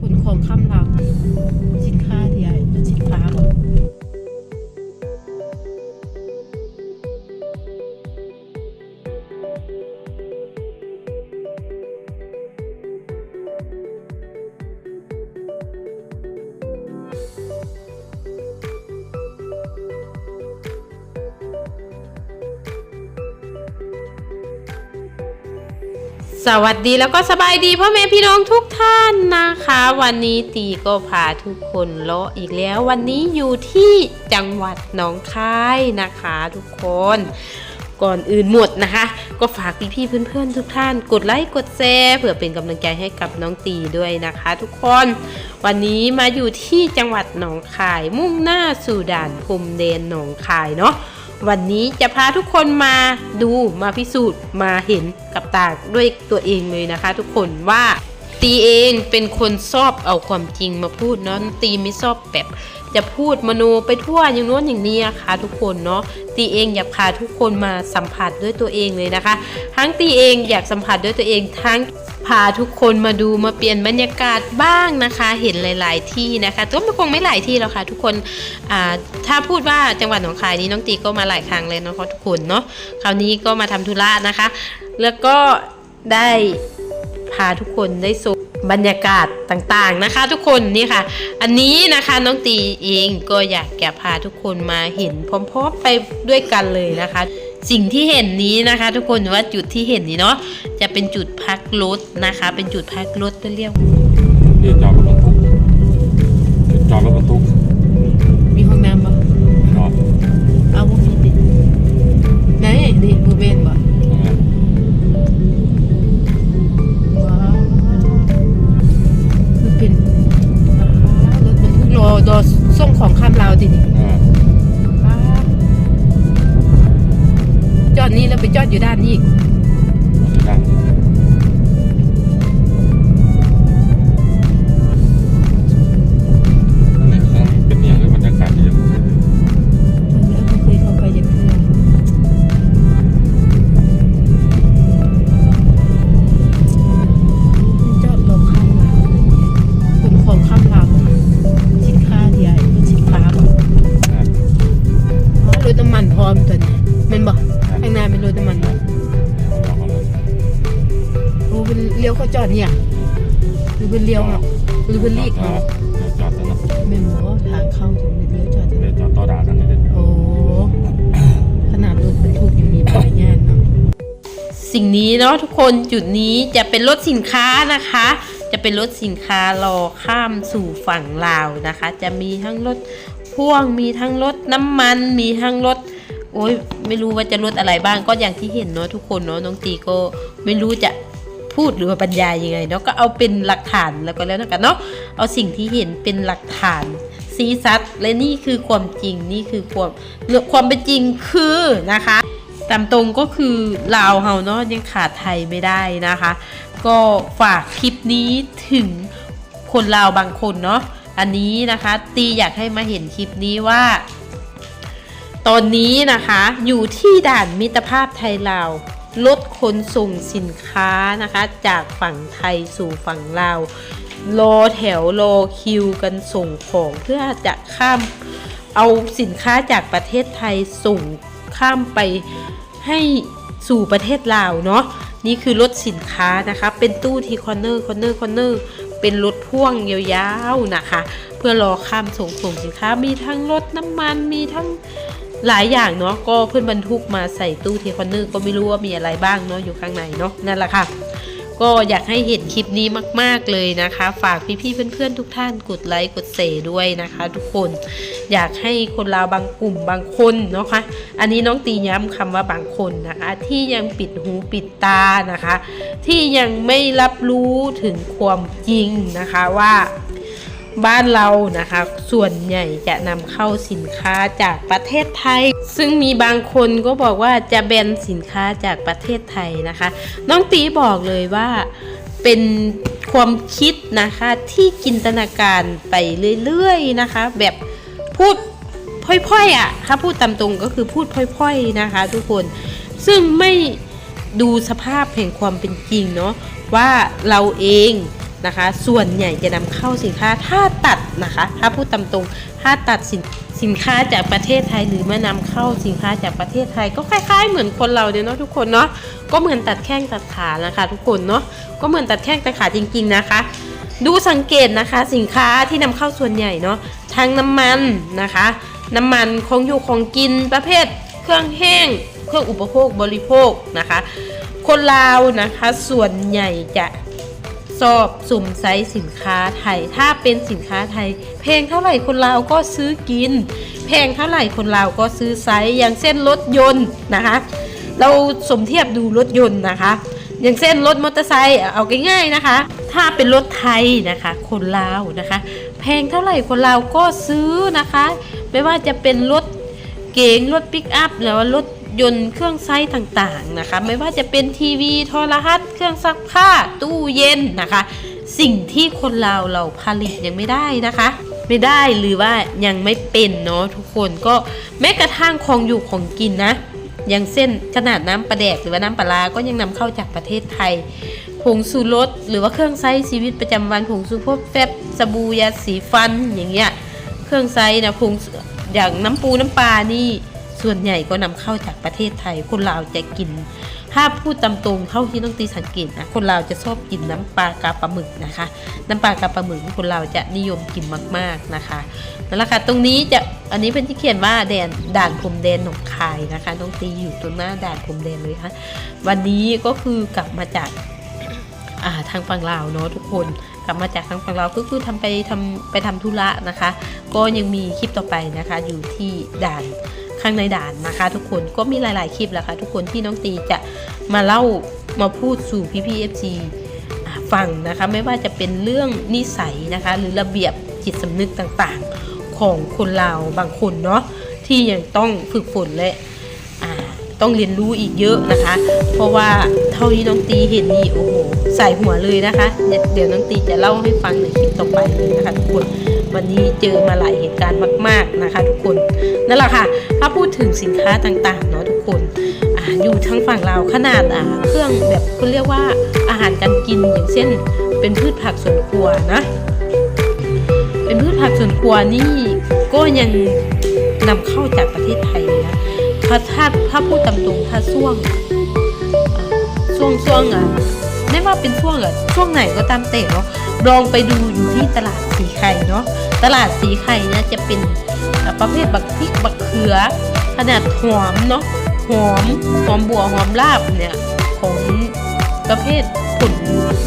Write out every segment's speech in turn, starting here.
ขนของข้ามลำสินค้าที่ใหญ่สินค้าบ่ สวัสดีแล้วก็สบายดีพ่อแม่พี่น้องทุกท่านนะคะ วันนี้ตีก็พาทุกคนเลาะอีกแล้ววันนี้อยู่ที่จังหวัดหนองคายนะคะทุกคน ก่อนอื่นหมดนะคะ ก็ฝากพี่ๆเพื่อนๆทุกท่าน กดไลค์กดแชร์เพื่อเป็นกำลังใจให้กับน้องตีด้วยนะคะ ทุกคน วันนี้มาอยู่ที่จังหวัดหนองคายมุ่งหน้าสู่ด่านพรมแดนหนองคายเนาะ วันนี้จะพาทุกคนมาดูมาพิสูจน์มาเห็นกับตาด้วยตัวเองเลยนะคะ ทุกคนว่า ตีเองเป็นคนชอบเอาความจริงมาพูดเนาะตีไม่ชอบแบบจะพูดมโนไปทั่วอย่างโน้นอย่างนี้นะคะทุกคนเนาะตีเองอยากพาทุกคนมาสัมผัสด้วยตัวเองเลยนะคะ ทั้งตีเองอยากสัมผัสด้วยตัวเอง ทั้งพาทุกคนมาดูมาเปลี่ยนบรรยากาศบ้างนะคะ เห็นหลาย ๆ ที่นะคะก็ไม่คงไม่หลายที่แล้วค่ะ ทุกคนอ่าถ้าพูดว่าจังหวัดหนองคายนี้น้องตีก็มาหลายครั้งเลยเนาะทุกคนเนาะคราวนี้ก็มาทำธุระนะคะ แล้วก็ได้ พาทุกคนได้ชมบรรยากาศต่างๆนะคะ ทุกคนนี่ค่ะ อันนี้นะคะน้องตีเองก็อยากจะพาทุกคนมาเห็นพร้อมๆไปด้วยกันเลยนะคะ สิ่งที่เห็นนี้นะคะ ทุกคนว่าจุดที่เห็นนี้เนาะจะเป็นจุดพักรถนะคะ เป็นจุดพักรถเรียกเรียกจอดรถบรรทุกจอดรถบรรทุก รรทุกรอรอส่งของข้ามลาวตินี่เออว้าวจอดนี่แล้วไปจอดอยู่ด้านนี้อีก ยวเหรอหรือเป็นลีกเหรออดเดี๋ยวจอดตรงนั้นแม่นบอกทางเข้าถึงเป็นเลี้ยวจอดเดี๋ยวจอดต่อด่ากันเลยโอ้ขนาดรถบรรทุกยังมีป้ายแย่นเนาะสิ่งนี้เนาะทุกคนจุดนี้จะเป็นรถสินค้านะคะ จะเป็นรถสินค้ารอข้ามสู่ฝั่งลาวนะคะ จะมีทั้งรถพ่วงมีทั้งรถน้ำมันมีทั้งรถโอ้ยไม่รู้ว่าจะรถอะไรบ้างก็อย่างที่เห็นเนาะทุกคนเนาะน้องตีก็ไม่รู้จะ พูดหรือว่าบรรยายยังไงเนาะก็เอาเป็นหลักฐานแล้วก็แล้วกันเนาะเอาสิ่งที่เห็นเป็นหลักฐานซีซัดและนี่คือความจริงนี่คือความความเป็นจริงคือนะคะตามตรงก็คือลาวเฮาเนาะยังขาดไทยไม่ได้นะคะ ก็ฝากคลิปนี้ถึงคนลาวบางคนเนาะอันนี้นะคะตีอยากให้มาเห็นคลิปนี้ว่า ตอนนี้นะคะอยู่ที่ด่านมิตรภาพไทยลาว ลดขนส่งสินค้านะคะ จากฝั่งไทยสู่ฝั่งลาวรอแถวรอคิวกันส่งของเพื่อจะข้ามเอาสินค้าจากประเทศไทยส่งข้ามไปให้สู่ประเทศลาวเนาะนี่คือรถสินค้านะคะ เป็นตู้ทีคอนเนอร์คอนเนอร์คอนเนอร์เป็นรถพ่วงยาวๆนะคะ เพื่อรอข้ามส่งส่งสินค้ามีทั้งรถน้ำมันมีทั้ง หลายอย่างเนาะก็เพื่อนบรรทุกมาใส่ตู้เทคอนเนอร์ก็ไม่รู้ว่ามีอะไรบ้างเนาะอยู่ข้างในเนาะนั่นแหละค่ะ ก็อยากให้เห็นคลิปนี้มาก ๆเลยนะคะ ฝากพี่ๆเพื่อนๆทุกท่านกดไลค์กดเสด้วยนะคะ ทุกคนอยากให้คนลาวบางกลุ่มบางคนเนาะคะอันนี้น้องตีย้ำคำว่าบางคนนะคะ ที่ยังปิดหูปิดตานะคะ ที่ยังไม่รับรู้ถึงความจริงนะคะว่า บ้านเรานะคะ ส่วนใหญ่จะนำเข้าสินค้าจากประเทศไทย ซึ่งมีบางคนก็บอกว่าจะแบนสินค้าจากประเทศไทยนะคะ น้องตีบอกเลยว่าเป็นความคิดนะคะที่จินตนาการไปเรื่อยๆนะคะ แบบพูดพร่อยๆอะถ้าพูดตามตรงก็คือพูดพร่อยๆนะคะ ทุกคนซึ่งไม่ดูสภาพแห่งความเป็นจริงเนาะว่าเราเอง นะคะ ส่วนใหญ่จะนำเข้าสินค้าถ้าตัดนะคะ ถ้าพูดตามตรงถ้าตัดสินสินค้าจากประเทศไทยหรือมานำเข้าสินค้าจากประเทศไทย ก็คล้าย ๆ เหมือนคนเราเนี่ยเนาะทุกคนเนาะก็เหมือนตัดแข้งตัดขานะคะ ทุกคนเนาะก็เหมือนตัดแข้งตัดขาจริง ๆนะคะ ดูสังเกตนะคะสินค้าที่นำเข้าส่วนใหญ่เนาะทั้งน้ำมันนะคะ น้ำมันของอยู่ของกินประเภท เครื่องแห้ง เครื่องอุปโภคบริโภคนะคะ คนลาวนะคะส่วนใหญ่จะ สอบสุ่มไซส์สินค้าไทย ถ้าเป็นสินค้าไทย แพงเท่าไหร่คนลาวก็ซื้อกิน แพงเท่าไหร่คนลาวก็ซื้อไซส์อย่างเส้นรถยนต์นะคะ เราสมเทียบดูรถยนต์นะคะ อย่างเช่นรถมอเตอร์ไซค์เอาง่ายๆนะคะ ถ้าเป็นรถไทยนะคะ คนลาวนะคะ แพงเท่าไหร่คนลาวก็ซื้อนะคะ ไม่ว่าจะเป็นรถเก๋งรถปิกอัพหรือว่ารถ ยนต์เครื่องไซส์ต่างๆนะคะ ไม่ว่าจะเป็นทีวีโทรทัศน์เครื่องซักผ้าตู้เย็นนะคะ สิ่งที่คนลาวเราผลิตยังไม่ได้นะคะ ไม่ได้หรือว่ายังไม่เป็นเนาะทุกคนก็แม้กระทั่งของอยู่ของกินนะอย่างเส้นขนาดน้ำปลาแดกหรือว่าน้ำปลาก็ยังนำเข้าจากประเทศไทยผงสูรสหรือว่าเครื่องไซส์ชีวิตประจำวันผงสูพวกแฟบสบู่ยาสีฟันอย่างเงี้ยเครื่องไซส์นะผงอย่างน้ำปูน้ำปลานี่ ส่วนใหญ่ก็นำเข้าจากประเทศไทย คนลาวจะกิน ถ้าพูดตามตรงเท่าที่ต้องตีสังเกตนะ คนลาวจะชอบกินน้ำปลากาปลาหมึกนะคะ น้ำปลากาปลาหมึกคนลาวจะนิยมกินมาก ๆนะคะนั่นแหละค่ะตรงนี้จะอันนี้เป็นที่เขียนว่าแดนด่านพรมแดนหนองคายนะคะน้องตีอยู่ตรงหน้าด่านพรมแดนเลยค่ะวันนี้ก็คือกลับมาจากาทางฝั่งลาวเนาะทุกคนกลับมาจากทางฝั่งลาวก็คือทำไปทำไปทำธุระนะคะ ก็ยังมีคลิปต่อไปนะคะอยู่ที่ด่าน ข้างในด่านนะคะ ทุกคนก็มีหลาย ๆ คลิปแหละค่ะทุกคนที่น้องตีจะมาเล่ามาพูดสู่พี่พีเอฟซีฟังนะคะ ไม่ว่าจะเป็นเรื่องนิสัยนะคะ หรือระเบียบจิตสำนึกต่างๆ ของคนลาบางคนเนาะที่ยังต้องฝึกฝนและต้องเรียนรู้อีกเยอะนะคะ เพราะว่าเท่าที่น้องตีเห็นนี่โอ้โหใส่หัวเลยนะคะ เดี๋ยวเดี๋ยวน้องตีจะเล่าให้ฟังในคลิปต่อไปเลยนะคะทุกคน วันนี้เจอมาหลายเหตุการณ์มาก ๆนะคะ ทุกคนนั่นแหละค่ะ ถ้าพูดถึงสินค้าต่างๆเนาะทุกคนออยู่ทั้งฝั่งเราขนาดาเครื่องแบบเขาเรียกว่าอาหารการกินอย่างเช่น เป็นพืชผักสวนครัวนะเป็นพืชผักสวนครัวนี่ก็ยังนำเข้าจากประเทศไทยนะถ้าถ้าถ้าพูดตามตรงถ้าช่วงช่วงช่วงอะไม่ว่าเป็นช่วงอะช่วงไหนก็ตามแต่เนาะลองไปดูอยู่ที่ตลาด สีไข่เนาะตลาดสีไข่เนี่ยจะเป็นประเภทบักพริกบักเขือ ขนาดหอมเนาะหอมหอมบัวหอมลาบเนี่ยของประเภทผล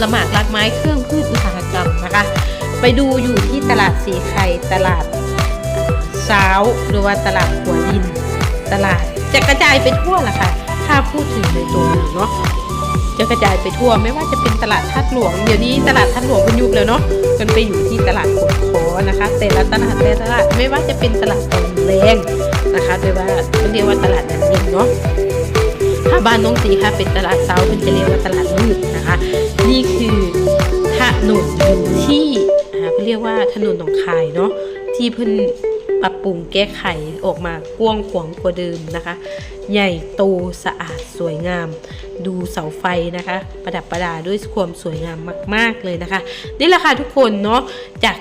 ละหมากรากไม้เครื่องพืชอุตสาหกรรมนะคะ ไปดูอยู่ที่ตลาดสีไข่ตลาดเช้าหรือว่าตลาดหัวดิน ตลาดจะกระจายไปทั่วแหละค่ะ ถ้าพูดถึงในตัวเมืองเนาะ จะกระจายไปทั่วไม่ว่าจะเป็นตลาดทัดหลวง เดี๋ยวนี้ตลาดทัดหลวงเป็นยุคแล้วเนาะมันไปอยู่ที่ตลาดกดคอนะคะ แต่ละตลาดแต่ละตลาดไม่ว่าจะเป็นตลาดตอนแรงนะคะโดยว่าเขาเรียกว่าตลาดนันดินเนาะถ้าบ้านน้องตีค่ะเป็นตลาดเช้าเป็นจะเรียกว่าตลาดมืดนะคะ นี่คือถนนอยู่ที่เขาเรียกว่าถนนหนองคายเนาะที่เพิ่นปรับปรุงแก้ไขออกมากว้างขวางกว่าเดิมนะคะ ใหญ่โตสะอาดสวยงาม ดูเสาไฟนะคะ ประดับประดาด้วยความสวยงามมาก ๆเลยนะคะ นี่แหละค่ะทุกคนเนาะจาก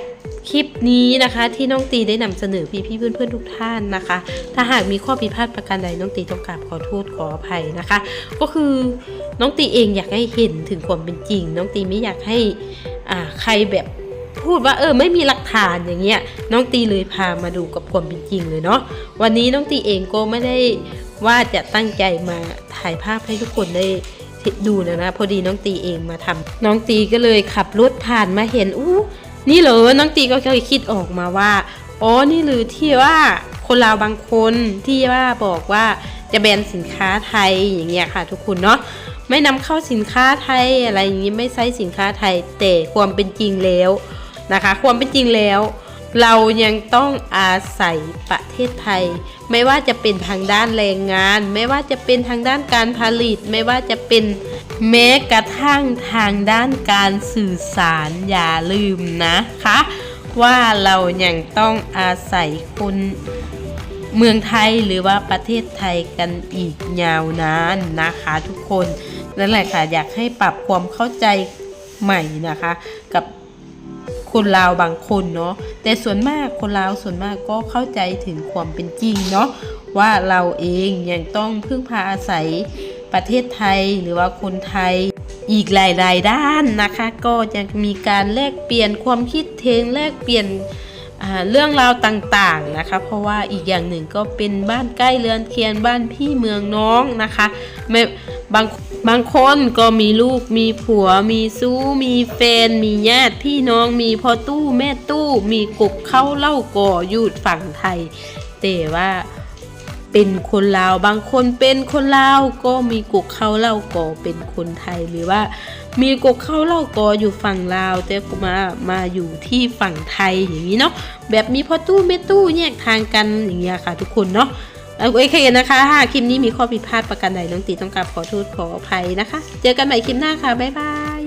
คลิปนี้นะคะที่น้องตีได้นำเสนอพี่ๆเพื่อนๆทุกท่านนะคะ ถ้าหากมีข้อผิดพลาดประการใดน้องตีต้องกราบขอโทษขออภัยนะคะ ก็คือน้องตีเองอยากให้เห็นถึงความเป็นจริง น้องตีไม่อยากให้อ่าใครแบบพูดว่าเออไม่มีหลักฐานอย่างเงี้ยน้องตีเลยพามาดูกับความเป็นจริงเลยเนาะวันนี้น้องตีเองก็ไม่ได้ ว่าจะตั้งใจมาถ่ายภาพให้ทุกคนได้ดูนะนะ พอดีน้องตีเองมาทำน้องตีก็เลยขับรถผ่านมาเห็นอู้นี่เหรอน้องตีก็เลยคิดออกมาว่าอ๋อนี่หรือที่ว่าคนลาวบางคนที่ว่าบอกว่าจะแบนสินค้าไทยอย่างเงี้ยค่ะ ทุกคนเนาะไม่นำเข้าสินค้าไทยอะไรอย่างนี้ไม่ใช้สินค้าไทยแต่ความเป็นจริงแล้วนะคะ ความเป็นจริงแล้ว เรายังต้องอาศัยประเทศไทย ไม่ว่าจะเป็นทางด้านแรงงาน ไม่ว่าจะเป็นทางด้านการผลิต ไม่ว่าจะเป็นแม้กระทั่งทางด้านการสื่อสารอย่าลืมนะคะ ว่าเรายังต้องอาศัยคนเมืองไทยหรือว่าประเทศไทยกันอีกยาวนานนะคะทุกคนนั่นแหละค่ะอยากให้ปรับความเข้าใจใหม่นะคะ กับ คนลาวบางคนเนาะแต่ส่วนมากคนลาวส่วนมากก็เข้าใจถึงความเป็นจริงเนาะว่าเราเองยังต้องพึ่งพาอาศัยประเทศไทยหรือว่าคนไทยอีกหลาย ๆ ด้านนะคะ ก็จะมีการแลกเปลี่ยนความคิดเห็นแลกเปลี่ยนเรื่องราวต่างๆนะคะ เพราะว่าอีกอย่างหนึ่งก็เป็นบ้านใกล้เรือนเคียงบ้านพี่เมืองน้องนะคะไม่ บางบางคนก็มีลูกมีผัว มีซู้มีแฟน มีญาติพี่น้องมีพ่อตู้แม่ตู้ มีกบเข้าเล่าก่ออยู่ฝั่งไทย แต่ว่าเป็นคนลาวบางคนเป็นคนลาวก็มีกกเข้าเล่าก่อเป็นคนไทยหรือว่า มีกกเข้าเล่าก่ออยู่ฝั่งลาว แต่มามาอยู่ที่ฝั่งไทยอย่างนี้เนาะแบบมีพ่อตู้แม่ตู้แยกทางกันอย่างเงี้ยค่ะทุกคนเนาะ โอเคนะคะ หากคลิปนี้มีข้อผิดพลาดประการใดน้องตีต้องกราบขอโทษขออภัยนะคะ เจอกันใหม่คลิปหน้าค่ะ บ๊ายบาย